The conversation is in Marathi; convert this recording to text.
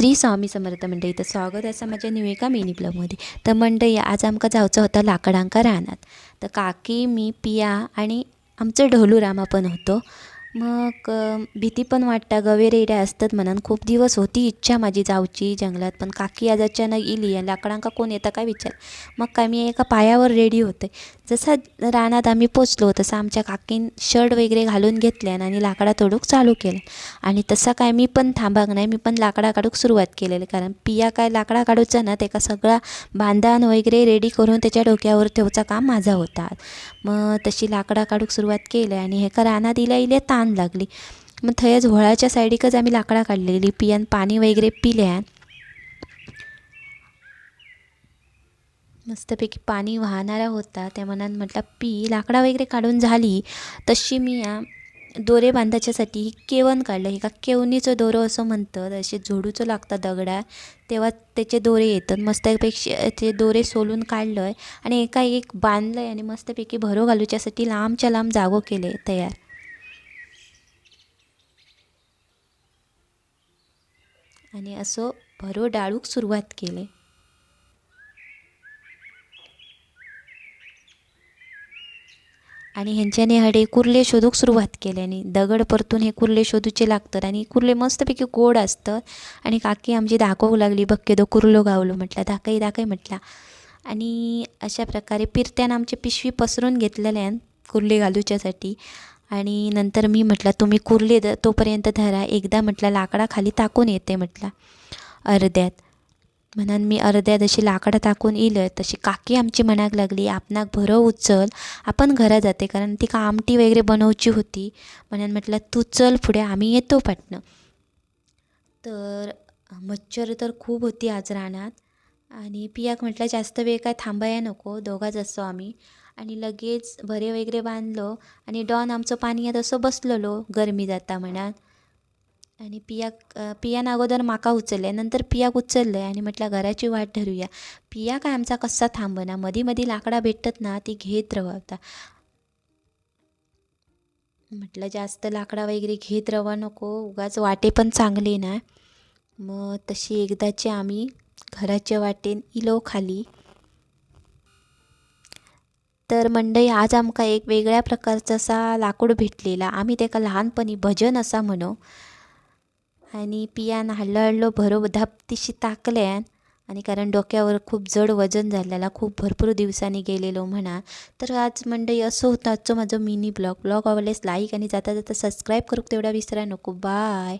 श्री स्वामी समर्थ मंडळी तर स्वागत असा माझ्या निवेका मिनी ब्लॉगमध्ये तर मंडळी आज आमका जावचं होतं लाकडांका रानात. तर काकी मी पिया आणि आमचं ढोलू रामा पण होतो. मग भीती पण वाटता गवे रेड्या असतात म्हणून. खूप दिवस होती इच्छा माझी जाऊची जंगलात पण काकी आज अचानक इली आणि लाकडांका कोण येतं काय विचार. मग काय मी एका पायावर रेडी होते. जसं रानात आम्ही पोचलो तसं आमच्या काकीन शर्ट वगैरे घालून घेतल्यान आणि लाकडा तोडूक चालू केलं. आणि तसं काय मी पण थांबाक नाही मी पण लाकडा काढूक सुरुवात केलेली. कारण पिया काय लाकडा काढूचा ना त्याका सगळा बांधान वगैरे रेडी करून त्याच्या डोक्यावर ठेवचा काम माझा होता. मग तशी लाकडा काढूक सुरुवात केली आणि हेका रानात इल्या इल्या ताण लागली. मग थंयच व्हळाच्या सायडीकच आम्ही लाकडा काढलेली पियान पाणी वगैरे पिल्यान मस्तपैकी पाणी वाहणारा होता. त्या मनात म्हटलं पी लाकडा वगैरे काढून झाली तशी मी या दोरे बांधायच्यासाठी ही केवण काढलं. हे का केवणीचं दोरं असं म्हणतात असे झोडूचं लागतं दगडा. तेव्हा त्याचे दोरे येतात. मस्तपैकी ते दोरे सोलून काढलं आहे आणि एका एक बांधलं आहे आणि मस्तपैकी भरो घालूच्यासाठी लांबच्या लांब जागो केले तयार. आणि असं भरो डाळूक सुरुवात केले. आणि ह्यांच्याने हडे कुर्ले शोधूक सुरुवात केली आणि दगड परतून हे कुर्ले शोधूचे लागतात आणि कुर्ले मस्तपैकी गोड असतात. आणि काकी आमची दाखवू लागली बक्केदो कुर्लो गावलो म्हटलं दाखई दाखई म्हटला. आणि अशा प्रकारे पिरत्यानं आमची पिशवी पसरून घेतलेल्यान कुर्ले घालूच्यासाठी. आणि नंतर मी म्हटलं तुम्ही कुरले द तोपर्यंत धरा. एकदा म्हटलं लाकडाखाली टाकून येते म्हटलं. अर्ध्यात. म्हणून मी अर्ध्यात अशी लाकडं टाकून इलं. तशी काकी आमची म्हणाक लागली आपणाक भरं उचल आपण घरा जाते. कारण ती का आमटी वगैरे बनवची होती. म्हणून म्हटलं तू चल पुढे आम्ही येतो पाटणं तर मच्छर तर खूप होती आज रानात. आणि पियाक म्हटलं जास्त वेळ काय थांबाया नको. दोघाच असतो आम्ही. आणि लगेच भरे वगैरे बांधलो आणि डॉन आमचं पाण्यात असं बसलेलो गरमी जाता म्हणान आणि पियाक पियान अगोदर माका उचलले नंतर पियाक उचललं आहे आणि म्हटलं घराची वाट धरूया. पिया काय आमचा कसा थांबना मधी मधी लाकडा भेटत ना ती घेत रवता म्हटलं जास्त लाकडा वगैरे घेत रवा नको उगाच वाटे पण चांगले ना. मग तशी एकदाची आम्ही घराच्या वाटेन इलो खाली. तर मंडई आज आमका एक वेगळ्या प्रकारचा असा लाकूड भेटलेला. आम्ही त्याका लहानपणी भजन असा म्हणू. आणि पियान हाडलो हळू भरो धापतीशी ताकल्यान आणि कारण डोक्यावर खूप जड वजन झालेला खूप भरपूर दिवसांनी गेलेलो म्हणा तर आज मंडई असं होतं आजचं माझं मिनी ब्लॉग ब्लॉग आवडल्यास लाईक आणि जाता जाता सबस्क्राईब करूक तेवढा विसरा नको. बाय